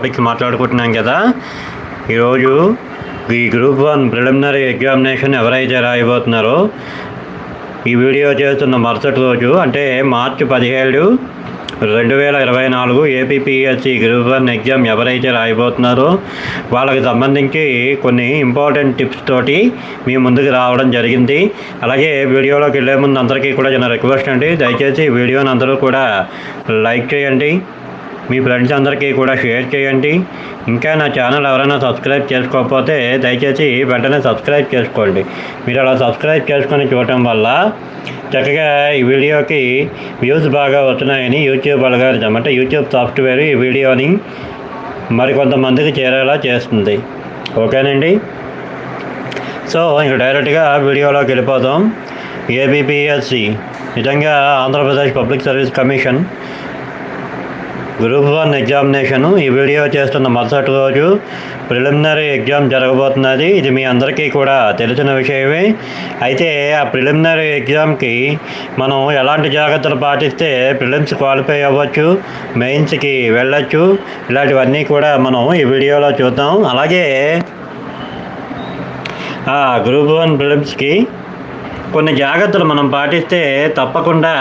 Topic మాట్లాడుకుంటున్నాం కదా. ఈరోజు ఈ గ్రూప్ వన్ ప్రిలిమినరీ ఎగ్జామినేషన్ ఎవరైతే రాయబోతున్నారో ఈ వీడియో చేస్తున్న మరుసటి రోజు అంటే మార్చి పదిహేడు రెండు వేల ఇరవై నాలుగు ఏపీపీఎస్సీ గ్రూప్ వన్ ఎగ్జామ్ ఎవరైతే రాయబోతున్నారో వాళ్ళకి సంబంధించి కొన్ని ఇంపార్టెంట్ టిప్స్ తోటి మీ ముందుకు రావడం జరిగింది. అలాగే వీడియోలోకి వెళ్ళే ముందు అందరికీ కూడా చిన్న రిక్వెస్ట్ అండి. దయచేసి వీడియోని అందరూ కూడా లైక్ చేయండి. మీ ఫ్రెండ్స్ అందరికీ కూడా షేర్ చేయండి. ఇంకా నా ఛానల్ ఎవరైనా సబ్స్క్రైబ్ చేసుకోకపోతే దయచేసి వెంటనే సబ్స్క్రైబ్ చేసుకోండి. మీరు అలా సబ్స్క్రైబ్ చేసుకొని చూడటం వల్ల చక్కగా ఈ వీడియోకి వ్యూస్ బాగా వస్తున్నాయని యూట్యూబ్ అలగారిజం అంటే యూట్యూబ్ సాఫ్ట్వేర్ ఈ వీడియోని మరికొంతమందికి చేరేలా చేస్తుంది. ఓకేనండి? సో ఇంక డైరెక్ట్గా వీడియోలోకి వెళ్ళిపోతాం ఏబిపిఎస్సి నిజంగా Andhra Pradesh public service commission group one examination ఈ వీడియో చేస్తున్న మరుసటి రోజు ప్రిలిమినరీ ఎగ్జామ్ జరగబోతున్నది. ఇది మీ అందరికీ కూడా తెలిసిన విషయమే. అయితే ఆ ప్రిలిమినరీ ఎగ్జామ్కి మనం ఎలాంటి జాగ్రత్తలు పాటిస్తే ప్రిలిమ్స్ క్వాలిఫై అవ్వచ్చు మెయిన్స్కి వెళ్ళొచ్చు ఇలాంటివన్నీ కూడా మనం ఈ వీడియోలో చూద్దాం. అలాగే ఆ గ్రూప్ వన్ ప్రిలిమ్స్కి కొన్ని జాగ్రత్తలు మనం పాటిస్తే తప్పకుండా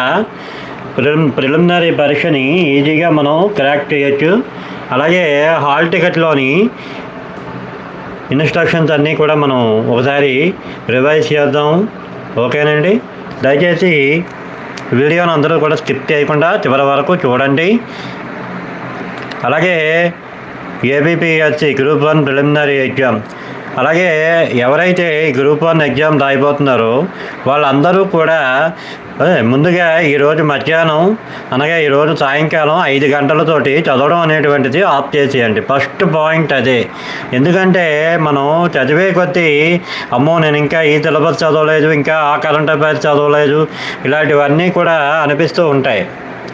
ప్రిలిమ్ ప్రిలిమినరీ పరీక్షని ఈజీగా మనం క్రాక్ చేయొచ్చు. అలాగే హాల్ టికెట్లోని ఇన్స్ట్రక్షన్స్ అన్నీ కూడా మనం ఒకసారి రివైజ్ చేద్దాం. ఓకేనండి? దయచేసి వీడియోని అందరూ కూడా స్కిప్ చేయకుండా చివరి వరకు చూడండి. అలాగే APPSC group one preliminary exam. అలాగే ఎవరైతే గ్రూప్ వన్ ఎగ్జామ్ రాయిపోతున్నారో వాళ్ళందరూ కూడా ముందుగా ఈరోజు మధ్యాహ్నం అనగా ఈరోజు సాయంకాలం ఐదు గంటలతోటి చదవడం అనేటువంటిది ఆఫ్ చేసేయండి. ఫస్ట్ పాయింట్ అదే. ఎందుకంటే మనం చదివే కొద్దీ అమ్మో నేను ఇంకా ఈ సిలబస్ చదవలేదు ఇంకా ఆ కరెంట్ అఫైర్స్ చదవలేదు ఇలాంటివన్నీ కూడా అనిపిస్తూ ఉంటాయి.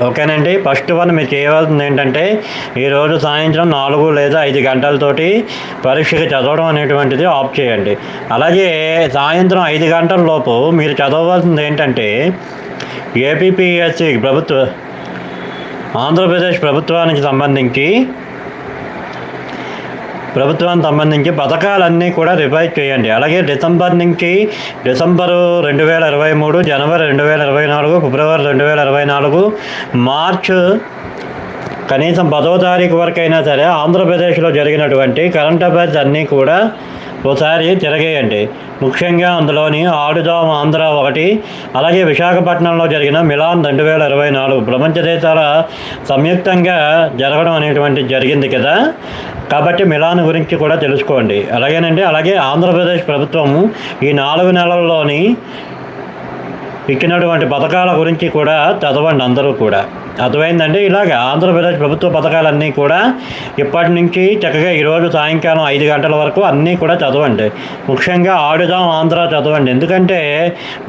ఓకేనండి. ఫస్ట్ వన్ మీరు చేయవలసింది ఏంటంటే ఈరోజు సాయంత్రం నాలుగు లేదా ఐదు గంటలతోటి పరీక్షకి చదవడం అనేటువంటిది ఆఫ్ చేయండి. అలాగే సాయంత్రం ఐదు గంటల లోపు మీరు చదవవలసింది ఏంటంటే ఏపీపీఎస్సి ప్రభుత్వ ఆంధ్రప్రదేశ్ ప్రభుత్వానికి సంబంధించి ప్రభుత్వానికి సంబంధించి పథకాలన్నీ కూడా రివైజ్ చేయండి. అలాగే డిసెంబర్ నుంచి డిసెంబరు రెండు వేల ఇరవై మూడు జనవరి రెండు వేల ఇరవై నాలుగు ఫిబ్రవరి రెండు వేల ఇరవై నాలుగు మార్చ్ కనీసం పదో తారీఖు వరకు అయినా సరే ఆంధ్రప్రదేశ్లో జరిగినటువంటి కరెంట్ అఫైర్స్ అన్నీ కూడా ఒకసారి తిరగేయండి. ముఖ్యంగా అందులోని ఆడుదాం ఆంధ్ర ఒకటి అలాగే విశాఖపట్నంలో జరిగిన మిలాన్ రెండు వేల ఇరవై నాలుగు ప్రపంచ దేశాల సంయుక్తంగా జరగడం అనేటువంటి జరిగింది కదా. కాబట్టి మిలాన్ గురించి కూడా తెలుసుకోండి. అలాగేనండి అలాగే ఆంధ్రప్రదేశ్ ప్రభుత్వం ఈ నాలుగు నెలల్లోని ఇచ్చినటువంటి పథకాల గురించి కూడా చదవండి అందరూ కూడా. అర్థమైందండి? ఇలాగ ఆంధ్రప్రదేశ్ ప్రభుత్వ పథకాలన్నీ కూడా ఇప్పటి నుంచి చక్కగా ఈరోజు సాయంకాలం ఐదు గంటల వరకు అన్నీ కూడా చదవండి. ముఖ్యంగా ఆడుదాం ఆంధ్ర చదవండి. ఎందుకంటే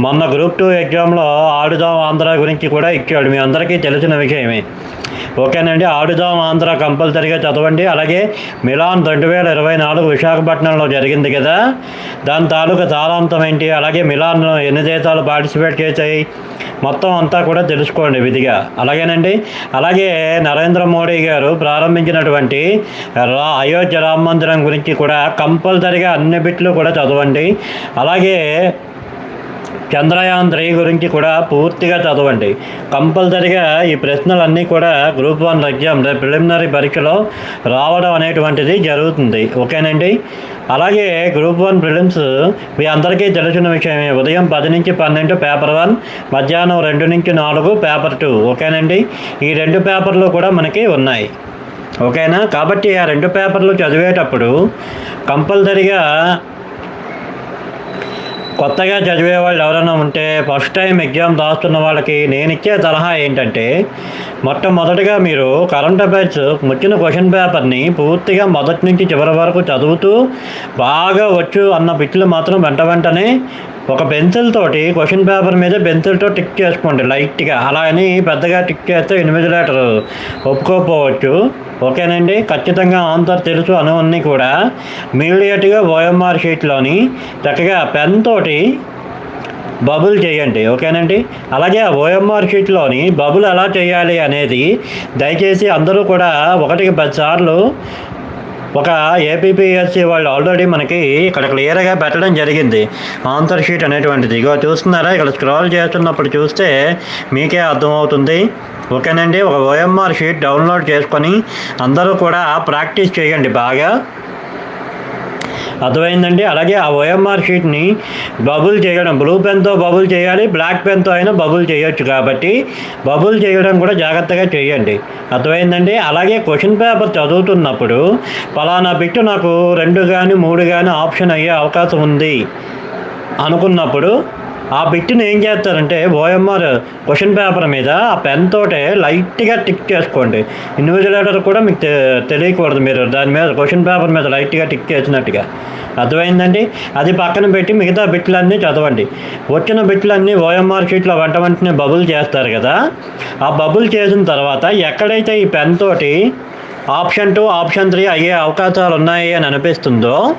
మొన్న గ్రూప్ టూ ఎగ్జామ్లో ఆడుదాం ఆంధ్ర గురించి కూడా ఇచ్చాడు. మీ అందరికీ తెలిసిన విషయమే. ఓకేనండి ఆడుదాం ఆంధ్ర కంపల్సరీగా చదవండి. అలాగే మిలాన్ రెండు వేల ఇరవై నాలుగు విశాఖపట్నంలో జరిగింది కదా. దాని తాలూకా సారాంతం ఏంటి? అలాగే మిలాన్లో ఎన్ని దేశాలు పార్టిసిపేట్ చేశాయి? మొత్తం అంతా కూడా తెలుసుకోండి విధిగా. అలాగేనండి అలాగే నరేంద్ర మోడీ గారు ప్రారంభించినటువంటి రా అయోధ్య రామ మందిరం గురించి కూడా కంపల్సరీగా అన్ని బిట్లు కూడా చదవండి. అలాగే చంద్రయాన్ త్రీ గురించి కూడా పూర్తిగా చదవండి. కంపల్సరిగా ఈ ప్రశ్నలన్నీ కూడా గ్రూప్ వన్ ఎగ్జామ్ ప్రిలిమినరీ పరీక్షలో రావడం అనేటువంటిది జరుగుతుంది. ఓకేనండి? అలాగే గ్రూప్ వన్ ప్రిలిమ్స్ మీ అందరికీ తెలిసిన విషయమే. ఉదయం పది నుంచి పన్నెండు పేపర్ వన్ మధ్యాహ్నం రెండు నుంచి నాలుగు పేపర్ టూ. ఓకేనండి? ఈ రెండు పేపర్లు కూడా మనకి ఉన్నాయి. ఓకేనా? కాబట్టి ఆ రెండు పేపర్లు చదివేటప్పుడు కంపల్సరిగా కొత్తగా చదివే వాళ్ళు ఎవరైనా ఉంటే ఫస్ట్ టైం ఎగ్జామ్ రాస్తున్న వాళ్ళకి నేను ఇచ్చే సలహా ఏంటంటే మొట్టమొదటిగా మీరు కరెంట్ అఫైర్స్ వచ్చిన క్వశ్చన్ పేపర్ని పూర్తిగా మొదటి నుంచి చివరి వరకు చదువుతూ బాగా వచ్చు అన్న బిట్లు మాత్రం వెంట వెంటనే ఒక పెన్సిల్ తోటి క్వశ్చన్ పేపర్ మీద పెన్సిల్తో టిక్ చేసుకోండి లైట్గా అలా అని పెద్దగా టిక్ చేస్తే ఇన్విజిలేటర్ ఒప్పుకోకపోవచ్చు. ఓకేనండి? ఖచ్చితంగా ఆన్సర్ తెలుసు అనువన్నీ కూడా. ఇమీడియట్గా ఓఎంఆర్ షీట్లోని చక్కగా పెన్ తోటి బబుల్ చేయండి. ఓకేనండి? అలాగే ఆ ఓఎంఆర్ షీట్లోని బబుల్ ఎలా చేయాలి అనేది దయచేసి అందరూ కూడా ఒకటికి పది సార్లు ఒక ఏపీపీఎస్సీ వాళ్ళు ఆల్రెడీ మనకి ఇక్కడ క్లియర్గా పెట్టడం జరిగింది. ఆన్సర్ షీట్ అనేటువంటిది. ఇగో చూస్తున్నారా? ఇక్కడ స్క్రాల్ చేస్తున్నప్పుడు చూస్తే మీకే అర్థమవుతుంది. ఓకేనండి? ఒక ఓఎంఆర్ షీట్ డౌన్లోడ్ చేసుకొని అందరూ కూడా ప్రాక్టీస్ చేయండి బాగా. అర్థమైందండి? అలాగే ఆ ఓఎంఆర్ షీట్ని బబుల్ చేయడం బ్లూ పెన్తో బబుల్ చేయాలి బ్లాక్ పెన్తో అయినా బబుల్ చేయొచ్చు కాబట్టి బబుల్ చేయడం కూడా జాగ్రత్తగా చేయండి. అర్థమైందండి? అలాగే క్వశ్చన్ పేపర్ చదువుతున్నప్పుడు ఫలానా బిట్టు నాకు రెండు కానీ మూడు కానీ ఆప్షన్ అయ్యే అవకాశం ఉంది అనుకున్నప్పుడు ఆ బిట్ని ఏం చేస్తారంటే ఓఎంఆర్ క్వశ్చన్ పేపర్ మీద ఆ పెన్ తోటే లైట్గా టిక్ చేసుకోండి. ఇన్విజిలేటర్ కూడా మీకు తె- తెలియకూడదు మీరు. దాని మీద క్వశ్చన్ పేపర్ మీద లైట్గా టిక్ చేసినట్టుగా. అర్థమైందండి? అది పక్కన పెట్టి మిగతా బిట్లన్నీ చదవండి. వచ్చిన బిట్లన్నీ ఓఎంఆర్ షీట్లో వెంట వెంటనే బబుల్ చేస్తారు కదా? ఆ బబుల్ చేసిన తర్వాత ఎక్కడైతే ఈ పెన్ తోటి ఆప్షన్ టూ ఆప్షన్ త్రీ అయ్యే అవకాశాలు ఉన్నాయి అని అనిపిస్తుందో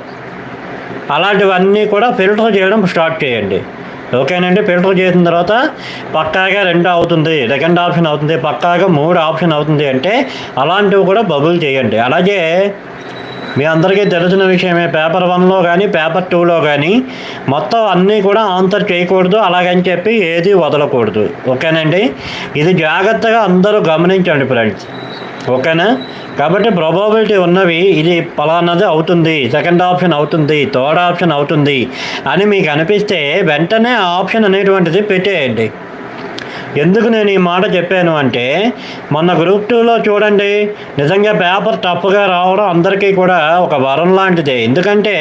అలాంటివన్నీ కూడా ఫిల్టర్ చేయడం స్టార్ట్ చేయండి. ఓకేనండి ఫిల్టర్ చేసిన తర్వాత పక్కాగా రెండు అవుతుంది సెకండ్ ఆప్షన్ అవుతుంది పక్కాగా మూడు ఆప్షన్ అవుతుంది అంటే అలాంటివి కూడా బబుల్ చేయండి. అలాగే మీ అందరికీ తెలిసిన విషయమే పేపర్ వన్లో కానీ పేపర్ టూలో కానీ మొత్తం అన్నీ కూడా ఆన్సర్ చేయకూడదు అలాగని చెప్పి ఏది వదలకూడదు. ఓకేనండి? ఇది జాగ్రత్తగా అందరూ గమనించండి ఫ్రెండ్స్ ఓకేనా? కాబట్టి ప్రాబబిలిటీ ఉన్నవి ఇది పలానాది అవుతుంది సెకండ్ ఆప్షన్ అవుతుంది థర్డ్ ఆప్షన్ అవుతుంది అని మీకు అనిపిస్తే వెంటనే ఆ ఆప్షన్ అనేటువంటిది పెట్టేయండి. ఎందుకు నేను ఈ మాట చెప్పాను అంటే మొన్న గ్రూప్ టూలో చూడండి నిజంగా పేపర్ టఫ్గా రావడం అందరికీ కూడా ఒక వరం లాంటిదే. ఎందుకంటే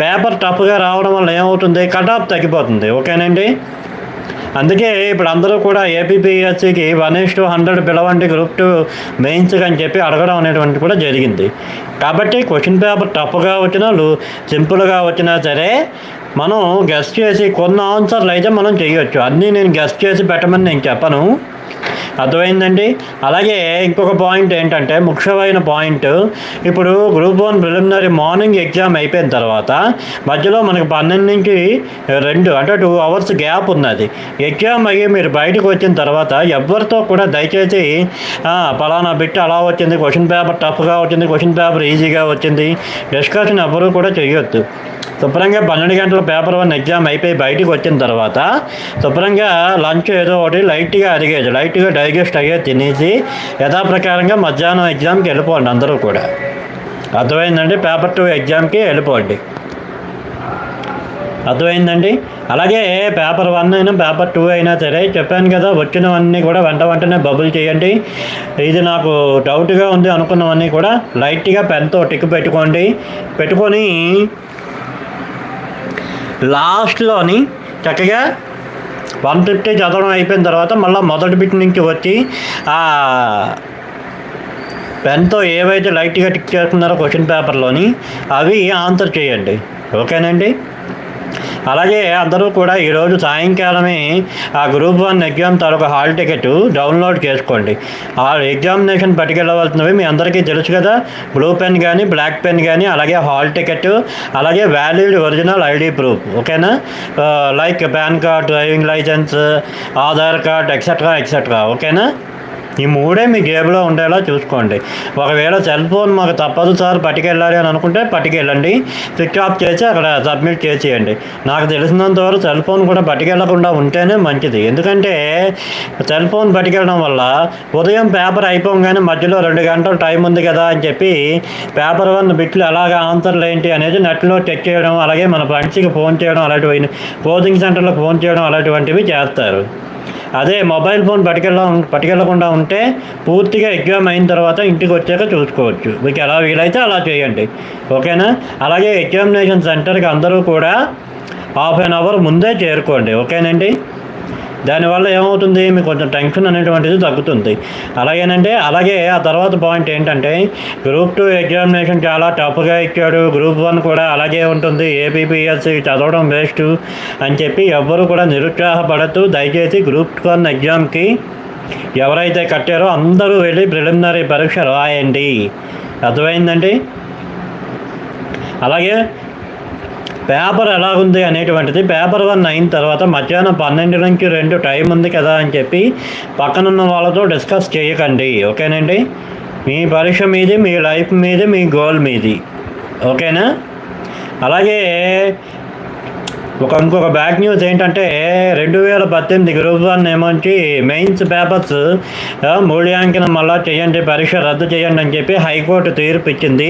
పేపర్ టఫ్గా రావడం వల్ల ఏమవుతుంది? కట్ ఆఫ్ తగ్గిపోతుంది. ఓకేనండి? అందుకే ఇప్పుడు అందరూ కూడా ఏపీపీఎస్సికి వన్ ఇస్ టూ హండ్రెడ్ పిలవండి గ్రూప్ టూ మెయిన్స్ అని చెప్పి అడగడం అనేటువంటి కూడా జరిగింది. కాబట్టి క్వశ్చన్ పేపర్ టఫ్గా వచ్చినా సింపుల్గా వచ్చినా సరే మనం గెస్ట్ చేసి కొన్ని ఆన్సర్లు అయితే మనం చేయొచ్చు. అన్నీ నేను గెస్ట్ చేసి పెట్టమని నేను చెప్పను. అర్థమైందండి? అలాగే ఇంకొక పాయింట్ ఏంటంటే ముఖ్యమైన పాయింట్ ఇప్పుడు group one preliminary morning exam అయిపోయిన తర్వాత మధ్యలో మనకి పన్నెండు నుంచి రెండు అంటే టూ అవర్స్ గ్యాప్ ఉన్నది. ఎగ్జామ్ అయ్యి మీరు బయటకు వచ్చిన తర్వాత ఎవరితో కూడా దయచేసి పలానా బిట్ అలా వచ్చింది క్వశ్చన్ పేపర్ టఫ్గా వచ్చింది క్వశ్చన్ పేపర్ ఈజీగా వచ్చింది డిస్కషన్ ఎవరు కూడా చేయొద్దు. శుభ్రంగా పన్నెండు గంటల పేపర్ వన్ ఎగ్జామ్ అయిపోయి బయటికి వచ్చిన తర్వాత శుభ్రంగా లంచ్ ఏదో ఒకటి లైట్గా అడిగేది లైట్గా డైజెస్ట్ అయ్యేది తినేసి యథాప్రకారంగా మధ్యాహ్నం ఎగ్జామ్కి వెళ్ళిపోండి అందరూ కూడా. అర్థమైందండి? పేపర్ టూ ఎగ్జామ్కి వెళ్ళిపోండి. అర్థమైందండి? అలాగే పేపర్ వన్ అయినా పేపర్ టూ అయినా సరే చెప్పాను కదా వచ్చినవన్నీ కూడా వెంట వెంటనే బబుల్ చేయండి. ఇది నాకు డౌట్గా ఉంది అనుకున్నవన్నీ కూడా లైట్గా పెన్తో టిక్ పెట్టుకోండి. పెట్టుకొని లాస్ట్లోని చక్కగా వన్ ఫిఫ్టీ చదవడం అయిపోయిన తర్వాత మళ్ళీ మొదటి బిట్ నుంచి వచ్చి ఆ పెన్తో ఏవైతే లైట్గా టిక్ చేస్తున్నారో క్వశ్చన్ పేపర్లోని అవి ఆన్సర్ చేయండి. ఓకేనండి? అలాగే అందరూ కూడా ఈరోజు సాయంకాలమే ఆ గ్రూప్ వన్ ఎగ్జామ్ తాలూకా హాల్ టికెట్ డౌన్లోడ్ చేసుకోండి. ఆ ఎగ్జామినేషన్ పట్టుకెళ్ళవలసినవి మీ అందరికీ తెలుసు కదా. బ్లూ పెన్ కానీ బ్లాక్ పెన్ కానీ అలాగే హాల్ టికెట్ అలాగే వ్యాలిడ్ ఒరిజినల్ ఐడి ప్రూఫ్ ఓకేనా? Like PAN card driving licence Aadhaar card etcetera etcetera ఓకేనా? ఈ మూడే మీ జేబులో ఉండేలా చూసుకోండి. ఒకవేళ సెల్ ఫోన్ మాకు తప్పదు సార్ పట్టుకెళ్ళాలి అని అనుకుంటే పట్టుకెళ్ళండి. స్విచ్ ఆఫ్ చేసి అక్కడ సబ్మిట్ చేసేయండి. నాకు తెలిసినంత వరకు సెల్ ఫోన్ కూడా పట్టుకెళ్ళకుండా ఉంటేనే మంచిది. ఎందుకంటే సెల్ ఫోన్ పట్టుకెళ్ళడం వల్ల ఉదయం పేపర్ అయిపోగానే మధ్యలో రెండు గంటలు టైం ఉంది కదా అని చెప్పి పేపర్ వన్ బిట్లు ఎలాగ ఆన్సర్లు ఏంటి అనేది నెట్లో చెక్ చేయడం అలాగే మన ఫ్రెండ్స్కి ఫోన్ చేయడం అలాంటివి కోచింగ్ సెంటర్లో ఫోన్ చేయడం అలాంటివంటివి చేస్తారు. అదే మొబైల్ ఫోన్ పట్టుకెళ్ళ పట్టుకెళ్ళకుండా ఉంటే పూర్తిగా ఎగ్జామ్ అయిన తర్వాత ఇంటికి వచ్చాక చూసుకోవచ్చు. మీకు ఎలా వీలైతే అలా చేయండి. ఓకేనా? అలాగే ఎగ్జామినేషన్ సెంటర్కి అందరూ కూడా హాఫ్ అన్ అవర్ ముందే చేరుకోండి. ఓకేనండి? దానివల్ల ఏమవుతుంది? మీకు కొంచెం టెన్షన్ అనేటువంటిది తగ్గుతుంది. అలాగేనంటే అలాగే ఆ తర్వాత పాయింట్ ఏంటంటే గ్రూప్ టూ ఎగ్జామినేషన్ చాలా టఫ్గా ఇచ్చాడు. గ్రూప్ వన్ కూడా అలాగే ఉంటుంది. ఏపీపీఎస్సి చదవడం వేస్ట్ అని చెప్పి ఎవ్వరూ కూడా నిరుత్సాహపడద్దు. దయచేసి గ్రూప్ వన్ ఎగ్జామ్కి ఎవరైతే కట్టారో అందరూ వెళ్ళి ప్రిలిమినరీ పరీక్ష రాయండి. అర్థమైందండి? అలాగే పేపర్ ఎలా ఉంది అనేటువంటిది పేపర్ వన్ అయిన తర్వాత మధ్యాహ్నం పన్నెండు నుంచి రెండు టైం ఉంది కదా అని చెప్పి పక్కనున్న వాళ్ళతో డిస్కస్ చేయకండి ఓకేనండి? మీ పరీక్ష మీది మీ లైఫ్ మీది మీ గోల్ మీది ఓకేనా? అలాగే ఒక ఇంకొక బ్యాక్ న్యూస్ ఏంటంటే రెండు వేల పద్దెనిమిది గ్రూప్ వన్ ఏమొచ్చి మెయిన్స్ పేపర్స్ మూల్యాంకనం మళ్ళా చేయండి పరీక్ష రద్దు చేయండి అని చెప్పి హైకోర్టు తీర్పు ఇచ్చింది.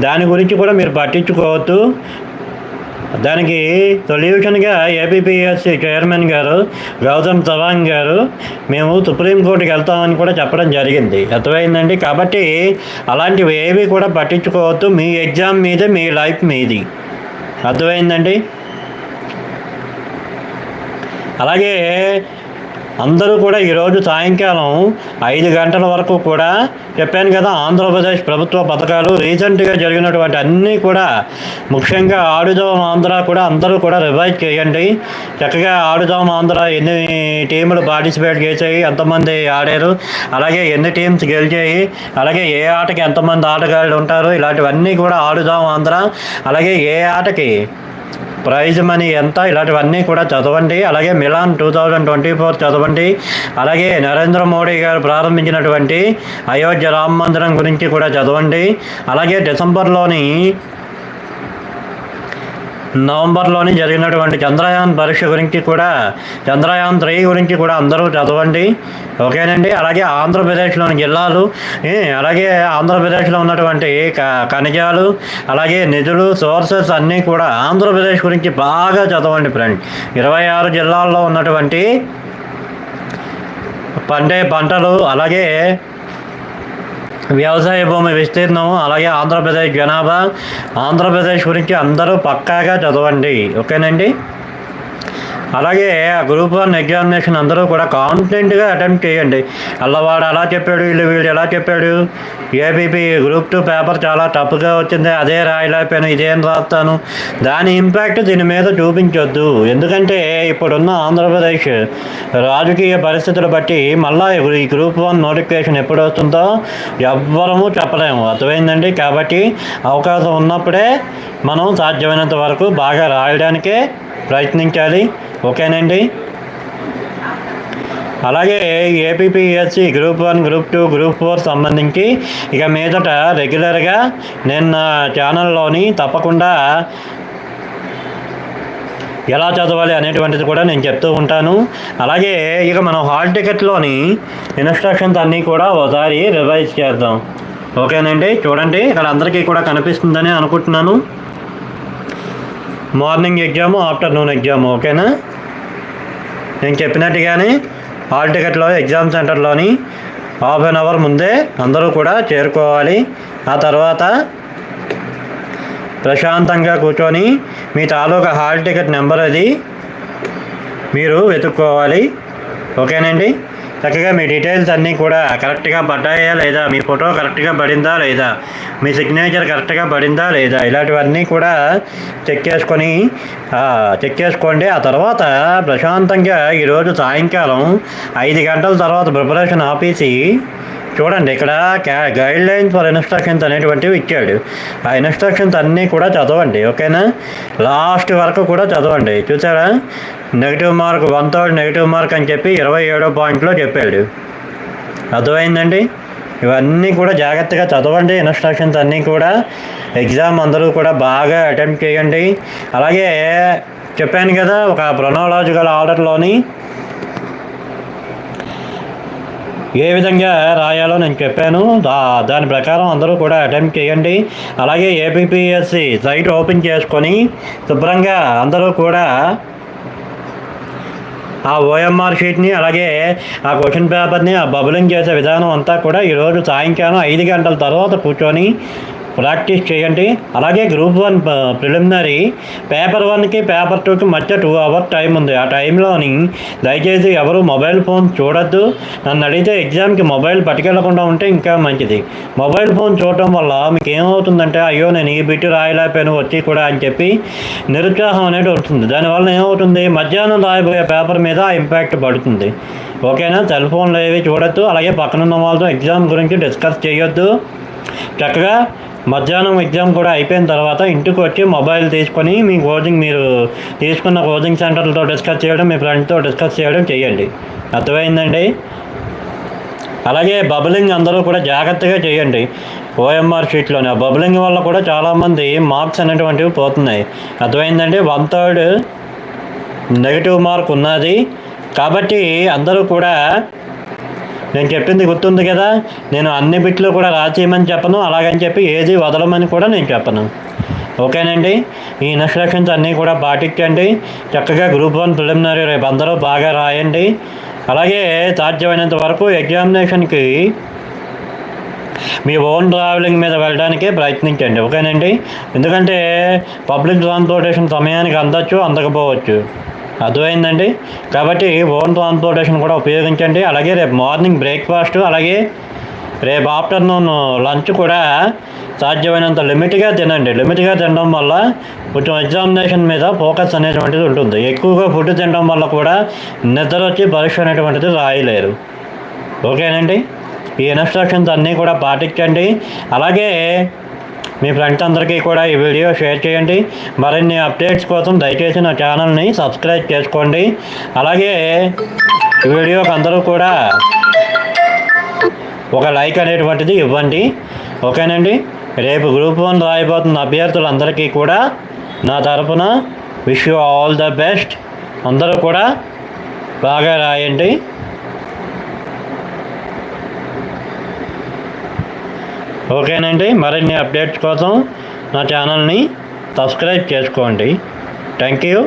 దాని గురించి కూడా మీరు పట్టించుకోవద్దు. దానికి సొల్యూషన్గా ఏపీపీఎస్సీ చైర్మన్ గారు గౌతమ్ తవాంగ్ గారు మేము సుప్రీంకోర్టుకి వెళ్తామని కూడా చెప్పడం జరిగింది. అర్థమైందండి? కాబట్టి అలాంటివి ఏవి కూడా పట్టించుకోవద్దు. మీ ఎగ్జామ్ మీదే మీ లైఫ్ మీది. అర్థమైందండి? అలాగే అందరూ కూడా ఈరోజు సాయంకాలం ఐదు గంటల వరకు కూడా చెప్పాను కదా ఆంధ్రప్రదేశ్ ప్రభుత్వ పథకాలు రీసెంట్గా జరిగినటువంటి అన్నీ కూడా ముఖ్యంగా ఆడుదాం ఆంధ్ర కూడా అందరూ కూడా రివైజ్ చేయండి. చక్కగా ఆడుదాం ఆంధ్ర ఎన్ని టీములు పార్టిసిపేట్ చేసాయి ఎంతమంది ఆడారు అలాగే ఎన్ని టీమ్స్ గెలిచాయి అలాగే ఏ ఆటకి ఎంతమంది ఆటగాళ్ళు ఉంటారు ఇలాంటివన్నీ కూడా ఆడుదాం ఆంధ్ర అలాగే ఏ ఆటకి ప్రైజ్ మనీ ఎంత? ఇలాంటివన్నీ కూడా చదవండి. అలాగే మిలాన్ టూ థౌజండ్ ట్వంటీ ఫోర్ చదవండి. అలాగే నరేంద్ర మోడీ గారు ప్రారంభించినటువంటి అయోధ్య రామ మందిరం గురించి కూడా చదవండి. అలాగే డిసెంబర్లోని నవంబర్లోనే జరిగినటువంటి చంద్రయాన్ పరీక్ష గురించి కూడా చంద్రయాన్ త్రీ గురించి కూడా అందరూ చదవండి. ఓకేనండి? అలాగే ఆంధ్రప్రదేశ్లోని జిల్లాలు అలాగే ఆంధ్రప్రదేశ్లో ఉన్నటువంటి క- ఖనిజాలు అలాగే నిధులు సోర్సెస్ అన్నీ కూడా ఆంధ్రప్రదేశ్ గురించి బాగా చదవండి ఫ్రెండ్. ఇరవై ఆరు జిల్లాల్లో ఉన్నటువంటి పండే పంటలు అలాగే వ్యవసాయ భూమి విస్తీర్ణం అలాగే ఆంధ్రప్రదేశ్ జనాభా. ఆంధ్రప్రదేశ్ గురించి అందరూ పక్కాగా చదవండి. ఓకేనండి? అలాగే ఆ గ్రూప్ వన్ ఎగ్జామినేషన్ అందరూ కూడా కాన్ఫిడెంట్గా అటెంప్ట్ చేయండి. అల్లవాడు అలా చెప్పాడు వీళ్ళు వీళ్ళు ఎలా చెప్పాడు? ఏబీపీ గ్రూప్ టూ పేపర్ చాలా టఫ్గా వచ్చింది. అదే రాయలేకపోయాను ఇదేం రాస్తాను. దాని ఇంపాక్ట్ దీని మీద చూపించొద్దు. ఎందుకంటే ఇప్పుడున్న ఆంధ్రప్రదేశ్ రాజకీయ పరిస్థితులు బట్టి మళ్ళా ఈ గ్రూప్ వన్ నోటిఫికేషన్ ఎప్పుడు వస్తుందో ఎవ్వరము చెప్పలేము. అర్థమైందండి? కాబట్టి అవకాశం ఉన్నప్పుడే మనం సాధ్యమైనంత వరకు బాగా రాయడానికే ప్రయత్నించాలి ఓకేనండి? అలాగే APPSC group one group two group four సంబంధించి ఇక మీదట రెగ్యులర్గా నేను నా ఛానల్లోని తప్పకుండా ఎలా చదవాలి అనేటువంటిది కూడా నేను చెప్తూ ఉంటాను. అలాగే ఇక మనం హాల్ టికెట్లోని ఇన్స్ట్రక్షన్స్ అన్నీ కూడా ఒకసారి రివైజ్ చేద్దాం. ఓకేనండి? చూడండి ఇక్కడ అందరికీ కూడా కనిపిస్తుందని అనుకుంటున్నాను. మార్నింగ్ ఎగ్జాము ఆఫ్టర్నూన్ ఎగ్జామ్ ఓకేనా నేను చెప్పినట్టుగానే హాల్ టికెట్లో ఎగ్జామ్ సెంటర్లోని హాఫ్ అన్ అవర్ ముందే అందరూ కూడా చేరుకోవాలి. ఆ తర్వాత ప్రశాంతంగా కూర్చొని మీ తాలూకా హాల్ టికెట్ నెంబర్ అది మీరు వెతుక్కోవాలి. ఓకేనండి చక్కగా మీ డీటెయిల్స్ అన్నీ కూడా కరెక్ట్గా పడ్డాయా లేదా? మీ ఫోటో కరెక్ట్గా పడిందా లేదా? మీ సిగ్నేచర్ కరెక్ట్గా పడిందా లేదా? ఇలాంటివన్నీ కూడా చెక్ చేసుకొని చెక్ చేసుకోండి. ఆ తర్వాత ప్రశాంతంగా ఈరోజు సాయంకాలం ఐదు గంటల తర్వాత ప్రిపరేషన్ ఆపేసి చూడండి ఇక్కడ గైడ్ లైన్స్ ఫర్ ఇన్స్ట్రక్షన్స్ అనేటువంటివి ఇచ్చాడు. ఆ ఇన్స్ట్రక్షన్స్ అన్నీ కూడా చదవండి ఓకేనా? లాస్ట్ వరకు కూడా చదవండి. చూసారా? Negative mark one third negative mark అని చెప్పి ఇరవై ఏడో పాయింట్లో చెప్పాడు. అర్థమైందండి? ఇవన్నీ కూడా జాగ్రత్తగా చదవండి. ఇన్స్ట్రక్షన్స్ అన్నీ కూడా ఎగ్జామ్ అందరూ కూడా బాగా అటెంప్ట్ చేయండి. అలాగే చెప్పాను కదా ఒక ప్రొనాలజికల్ ఆర్డర్లోని ఏ విధంగా రాయాలో నేను చెప్పాను. దా దాని ప్రకారం అందరూ కూడా అటెంప్ట్ చేయండి. అలాగే ఏపీపీఎస్సి సైట్ ఓపెన్ చేసుకొని శుభ్రంగా అందరూ కూడా ఆ ఓఎంఆర్ షీట్ని అలాగే ఆ క్వశ్చన్ పేపర్ని ఆ బబులింగ్ చేసే విధానం అంతా కూడా ఈరోజు సాయంకాలం ఐదు గంటల తర్వాత కూర్చొని ప్రాక్టీస్ చేయండి. అలాగే గ్రూప్ వన్ ప్రిలిమినరీ పేపర్ వన్కి పేపర్ టూకి మధ్య టూ అవర్ టైం ఉంది. ఆ టైంలోని దయచేసి ఎవరు మొబైల్ ఫోన్ చూడొద్దు. నన్ను అడిగితే ఎగ్జామ్కి మొబైల్ పట్టుకెళ్ళకుండా ఉంటే ఇంకా మంచిది. మొబైల్ ఫోన్ చూడటం వల్ల మీకు ఏమవుతుందంటే అయ్యో నేను ఈ బిట్టు రాయలేకపోయాను వచ్చి కూడా అని చెప్పి నిరుత్సాహం అనేది వస్తుంది. దానివల్ల ఏమవుతుంది? మధ్యాహ్నం రాయబోయే పేపర్ మీద ఇంపాక్ట్ పడుతుంది. ఓకేనా? సెల్ ఫోన్లు ఏవి చూడొద్దు. అలాగే పక్కనున్న వాళ్ళతో ఎగ్జామ్ గురించి డిస్కస్ చేయొద్దు. చక్కగా మధ్యాహ్నం ఎగ్జామ్ కూడా అయిపోయిన తర్వాత ఇంటికి వచ్చి మొబైల్ తీసుకొని మీ కోచింగ్ మీరు తీసుకున్న కోచింగ్ సెంటర్లతో డిస్కస్ చేయడం మీ ఫ్రెండ్తో డిస్కస్ చేయడం చేయండి. అర్థమైందండి? అలాగే బబులింగ్ అందరూ కూడా జాగ్రత్తగా చేయండి. ఓఎంఆర్ షీట్లోనే. ఆ బబులింగ్ వల్ల కూడా చాలామంది మార్క్స్ అనేటువంటివి పోతున్నాయి. అర్థమైందండి? వన్ థర్డ్ నెగిటివ్ మార్క్ ఉన్నది. కాబట్టి అందరూ కూడా నేను చెప్పింది గుర్తుంది కదా నేను అన్ని బిట్లు కూడా రాచేయమని చెప్పను అలాగని చెప్పి ఏది వదలమని కూడా నేను చెప్పను. ఓకేనండి? ఈ ఇన్స్ట్రక్షన్స్ అన్నీ కూడా పాటించండి. చక్కగా గ్రూప్ వన్ ప్రిలిమినరీ రేపు అందరూ బాగా రాయండి. అలాగే సాధ్యమైనంత వరకు ఎగ్జామినేషన్కి మీ ఓన్ ట్రావెలింగ్ మీద వెళ్ళడానికే ప్రయత్నించండి. ఓకేనండి? ఎందుకంటే పబ్లిక్ ట్రాన్స్పోర్టేషన్ సమయానికి అందచ్చు అందకపోవచ్చు. అర్థమైందండి? కాబట్టి ఓన్ ట్రాన్స్పోర్టేషన్ కూడా ఉపయోగించండి. అలాగే రేపు మార్నింగ్ బ్రేక్ఫాస్ట్ అలాగే రేపు ఆఫ్టర్నూన్ లంచ్ కూడా సాధ్యమైనంత లిమిట్గా తినండి. లిమిట్గా తినడం వల్ల కొంచెం ఎగ్జామినేషన్ మీద ఫోకస్ అనేటువంటిది ఉంటుంది. ఎక్కువగా ఫుడ్ తినడం వల్ల కూడా నిద్ర వచ్చి పరీక్ష అనేటువంటిది రాయలేరు. ఓకేనండి? ఈ ఇన్స్ట్రక్షన్స్ అన్నీ కూడా పాటించండి. అలాగే మీ ఫ్రెండ్స్ అందరికీ కూడా ఈ వీడియో షేర్ చేయండి. మరిన్ని అప్డేట్స్ కోసం దయచేసి నా ఛానల్ని సబ్స్క్రైబ్ చేసుకోండి. అలాగే ఈ వీడియోకి అందరూ కూడా ఒక లైక్ అనేటువంటిది ఇవ్వండి. ఓకేనండి? రేపు గ్రూప్ వన్ రాయబోతున్న అభ్యర్థులందరికీ కూడా నా తరపున wish you all the best. అందరూ కూడా బాగా రాయండి. ఓకేనండి మరిన్ని అప్డేట్స్ కోసం నా ఛానల్ని సబ్స్క్రైబ్ చేసుకోండి. Thank you.